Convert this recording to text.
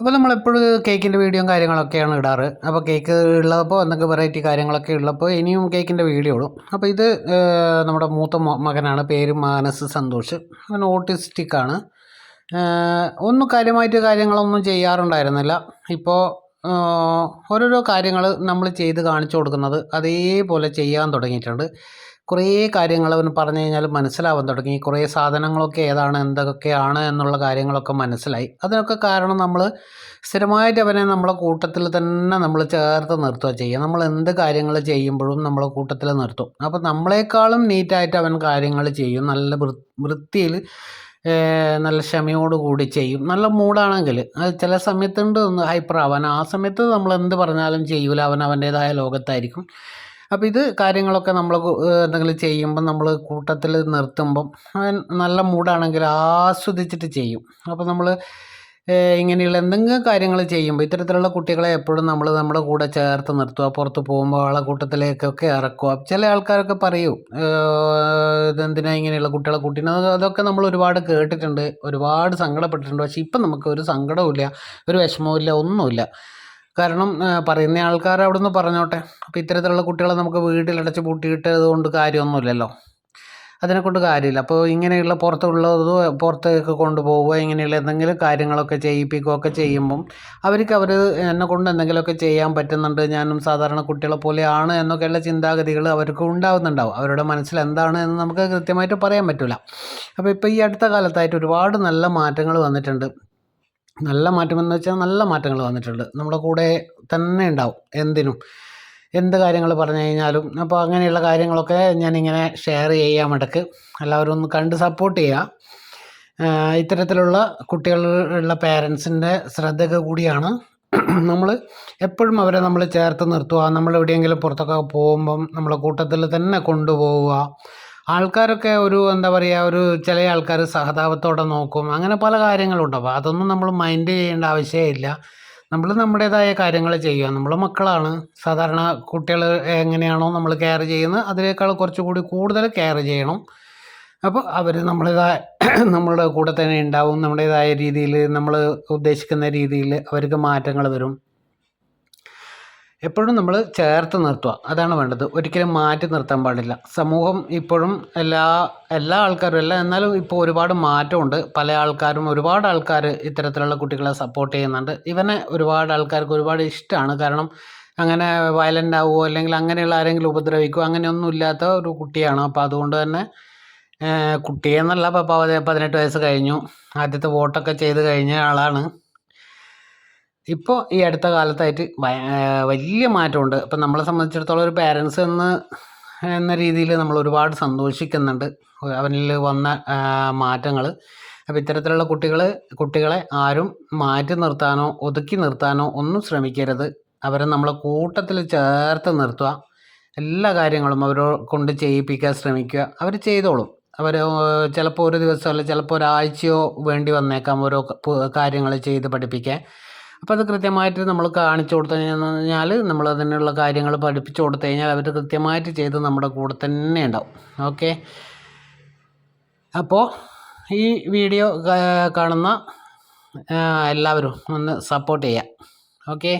അപ്പോൾ നമ്മളെപ്പോഴും കേക്കിന്റെ വീഡിയോയും കാര്യങ്ങളൊക്കെയാണ് ഇടാറ്. അപ്പോൾ കേക്ക് ഉള്ളപ്പോൾ എന്തൊക്കെ വെറൈറ്റി കാര്യങ്ങളൊക്കെ ഉള്ളപ്പോൾ ഇനിയും കേക്കിന്റെ വീഡിയോ ഇടും. അപ്പോൾ ഇത് നമ്മുടെ മൂത്ത മകനാണ്. പേര് മാനസ് സന്തോഷ്. അവൻ ഓട്ടിസ്റ്റിക് ആണ്. ഒന്നും കാര്യമായിട്ട് കാര്യങ്ങളൊന്നും ചെയ്യാറുണ്ടായിരുന്നില്ല. ഇപ്പോൾ ഓരോരോ കാര്യങ്ങൾ നമ്മൾ ചെയ്ത് കാണിച്ചു കൊടുക്കുന്നത് അതേപോലെ ചെയ്യാൻ തുടങ്ങിയിട്ടുണ്ട്. കുറേ കാര്യങ്ങൾ അവൻ പറഞ്ഞു കഴിഞ്ഞാൽ മനസ്സിലാവാൻ തുടങ്ങി. കുറേ സാധനങ്ങളൊക്കെ ഏതാണ് എന്തൊക്കെയാണ് എന്നുള്ള കാര്യങ്ങളൊക്കെ മനസ്സിലായി. അതിനൊക്കെ കാരണം നമ്മൾ സ്ഥിരമായിട്ട് അവനെ നമ്മളെ കൂട്ടത്തിൽ തന്നെ നമ്മൾ ചേർത്ത് നിർത്തുക ചെയ്യുക. നമ്മൾ എന്ത് കാര്യങ്ങൾ ചെയ്യുമ്പോഴും നമ്മളെ കൂട്ടത്തിൽ നിർത്തും. അപ്പോൾ നമ്മളെക്കാളും നീറ്റായിട്ട് അവൻ കാര്യങ്ങൾ ചെയ്യും. നല്ല വൃത്തിയിൽ നല്ല ക്ഷമയോടുകൂടി ചെയ്യും. നല്ല മൂഡാണെങ്കിൽ അത് ചില സമയത്തുണ്ട് ഹൈപ്പർ ആവാൻ. ആ സമയത്ത് നമ്മൾ എന്ത് പറഞ്ഞാലും ചെയ്യൂല. അവൻ അവന്റേതായ ലോകത്തായിരിക്കും. അപ്പോൾ ഇത് കാര്യങ്ങളൊക്കെ നമ്മൾ എന്തെങ്കിലും ചെയ്യുമ്പം നമ്മൾ കൂട്ടത്തിൽ നിർത്തുമ്പം നല്ല മൂഡാണെങ്കിൽ ആസ്വദിച്ചിട്ട് ചെയ്യും. അപ്പോൾ നമ്മൾ ഇങ്ങനെയുള്ള എന്തെങ്കിലും കാര്യങ്ങൾ ചെയ്യുമ്പോൾ ഇത്തരത്തിലുള്ള കുട്ടികളെ എപ്പോഴും നമ്മൾ നമ്മുടെ കൂടെ ചേർത്ത് നിർത്തുക. പുറത്ത് പോകുമ്പോൾ ആളെ കൂട്ടത്തിലേക്കൊക്കെ ഇറക്കുക. ചില ആൾക്കാരൊക്കെ പറയും ഇതെന്തിനാ ഇങ്ങനെയുള്ള കുട്ടികളെ കൂട്ടിന്? അതൊക്കെ നമ്മൾ ഒരുപാട് കേട്ടിട്ടുണ്ട് ഒരുപാട് സങ്കടപ്പെട്ടിട്ടുണ്ട്. പക്ഷേ ഇപ്പം നമുക്ക് ഒരു സങ്കടവും ഒരു വിഷമവും ഒന്നുമില്ല. കാരണം പറയുന്ന ആൾക്കാർ അവിടെ നിന്ന് പറഞ്ഞോട്ടെ. അപ്പോൾ ഇത്തരത്തിലുള്ള കുട്ടികളെ നമുക്ക് വീട്ടിലടച്ച് പൂട്ടിയിട്ടത് കൊണ്ട് കാര്യമൊന്നുമില്ലല്ലോ. അതിനെക്കൊണ്ട് കാര്യമില്ല. അപ്പോൾ ഇങ്ങനെയുള്ള പുറത്തുള്ളതോ പുറത്തേക്ക് കൊണ്ടുപോവുക ഇങ്ങനെയുള്ള എന്തെങ്കിലും കാര്യങ്ങളൊക്കെ ചെയ്യിപ്പിക്കുകയൊക്കെ ചെയ്യുമ്പം അവർക്ക് അവർ എന്നെ കൊണ്ട് എന്തെങ്കിലുമൊക്കെ ചെയ്യാൻ പറ്റുന്നുണ്ട്. ഞാനും സാധാരണ കുട്ടികളെ പോലെയാണ് എന്നൊക്കെയുള്ള ചിന്താഗതികൾ അവർക്ക് ഉണ്ടാകുന്നുണ്ടാവും അവരുടെ മനസ്സിൽ എന്താണ് എന്ന് നമുക്ക് കൃത്യമായിട്ട് പറയാൻ പറ്റില്ല അപ്പോൾ ഇപ്പോൾ ഈ അടുത്ത കാലത്തായിട്ട് ഒരുപാട് നല്ല മാറ്റങ്ങൾ വന്നിട്ടുണ്ട്. നല്ല മാറ്റമെന്ന് വെച്ചാൽ നല്ല മാറ്റങ്ങൾ വന്നിട്ടുണ്ട്. നമ്മുടെ കൂടെ തന്നെ ഉണ്ടാവും. എന്തിനും. എന്ത് കാര്യങ്ങൾ പറഞ്ഞു കഴിഞ്ഞാലും അപ്പോൾ അങ്ങനെയുള്ള കാര്യങ്ങളൊക്കെ ഞാനിങ്ങനെ ഷെയർ ചെയ്യാം ഇടയ്ക്ക്. എല്ലാവരും ഒന്ന് കണ്ട് സപ്പോർട്ട് ചെയ്യുക ഇത്തരത്തിലുള്ള കുട്ടികളുള്ള പേരൻസിന്റെ ശ്രദ്ധയൊക്കെ കൂടിയാണ്. നമ്മൾ എപ്പോഴും അവരെ നമ്മൾ ചേർത്ത് നിർത്തുക. നമ്മൾ എവിടെയെങ്കിലും പുറത്തൊക്കെ പോകുമ്പം നമ്മളെ കൂട്ടത്തിൽ തന്നെ കൊണ്ടുപോവുക. ആൾക്കാരൊക്കെ ഒരു എന്താ പറയുക ഒരു ചില ആൾക്കാർ സഹതാപത്തോടെ നോക്കും. അങ്ങനെ പല കാര്യങ്ങളുണ്ട്. അപ്പോൾ അതൊന്നും നമ്മൾ മൈൻഡ് ചെയ്യേണ്ട ആവശ്യമില്ല. നമ്മൾ നമ്മുടേതായ കാര്യങ്ങൾ ചെയ്യുക. നമ്മൾ മക്കളാണ്. സാധാരണ കുട്ടികൾ എങ്ങനെയാണോ നമ്മൾ കെയർ ചെയ്യുന്നത്. അതിനേക്കാൾ കുറച്ചുകൂടി കൂടുതൽ കെയർ ചെയ്യണം. അപ്പോൾ അവർ നമ്മളേതായ നമ്മളുടെ കൂടെ തന്നെ ഉണ്ടാവും. നമ്മുടേതായ രീതിയിൽ നമ്മൾ ഉദ്ദേശിക്കുന്ന രീതിയിൽ അവർക്ക് മാറ്റങ്ങൾ വരും. എപ്പോഴും നമ്മൾ ചേർത്ത് നിർത്തുക. അതാണ് വേണ്ടത്. ഒരിക്കലും മാറ്റി നിർത്താൻ പാടില്ല. സമൂഹം ഇപ്പോഴും എല്ലാ എല്ലാ ആൾക്കാരും അല്ല എന്നാലും ഇപ്പോൾ ഒരുപാട് മാറ്റമുണ്ട്. പല ആൾക്കാരും ഒരുപാട് ആൾക്കാർ ഇത്തരത്തിലുള്ള കുട്ടികളെ സപ്പോർട്ട് ചെയ്യുന്നുണ്ട്. ഇവനെ ഒരുപാട് ആൾക്കാർക്ക് ഒരുപാട് ഇഷ്ടമാണ്. കാരണം അങ്ങനെ വയലന്റ് ആവുമോ അല്ലെങ്കിൽ അങ്ങനെയുള്ള ആരെങ്കിലും ഉപദ്രവിക്കുമോ അങ്ങനെയൊന്നും ഇല്ലാത്ത ഒരു കുട്ടിയാണ്. അപ്പോൾ അതുകൊണ്ട് തന്നെ കുട്ടിയെന്നല്ല ഇപ്പോൾ പതി- പതിനെട്ട് വയസ്സ് കഴിഞ്ഞു. ആദ്യത്തെ വോട്ടൊക്കെ ചെയ്ത് കഴിഞ്ഞ ആളാണ്. ഇപ്പോൾ ഈ അടുത്ത കാലത്തായിട്ട് വലിയ മാറ്റമുണ്ട്. ഇപ്പം നമ്മളെ സംബന്ധിച്ചിടത്തോളം ഒരു പാരൻസ് എന്ന് എന്ന രീതിയിൽ നമ്മൾ ഒരുപാട് സന്തോഷിക്കുന്നുണ്ട്. അവനിൽ വന്ന മാറ്റങ്ങൾ അപ്പോൾ ഇത്തരത്തിലുള്ള കുട്ടികൾ കുട്ടികളെ ആരും മാറ്റി നിർത്താനോ ഒതുക്കി നിർത്താനോ ഒന്നും ശ്രമിക്കരുത്. അവരെ നമ്മളെ കൂട്ടത്തിൽ ചേർത്ത് നിർത്തുക. എല്ലാ കാര്യങ്ങളും അവരെ കൊണ്ട് ചെയ്യിപ്പിക്കാൻ ശ്രമിക്കുക. അവർ ചെയ്തോളും. അവർ ചിലപ്പോൾ ഒരു ദിവസം ചിലപ്പോൾ ഒരാഴ്ചയോ വേണ്ടി വന്നേക്കാം ഓരോ കാര്യങ്ങൾ ചെയ്ത് പഠിപ്പിക്കാൻ. അപ്പോൾ അത് കൃത്യമായിട്ട് നമ്മൾ കാണിച്ചു കൊടുത്തു കഴിഞ്ഞാൽ നമ്മൾ അതിനുള്ള കാര്യങ്ങൾ പഠിപ്പിച്ചു കൊടുത്തു കഴിഞ്ഞാൽ അവർ കൃത്യമായിട്ട് ചെയ്ത് നമ്മുടെ കൂടെ തന്നെ ഉണ്ടാവും. ഓക്കെ അപ്പോൾ ഈ വീഡിയോ കാണുന്ന എല്ലാവരും ഒന്ന് സപ്പോർട്ട് ചെയ്യാം. ഓക്കെ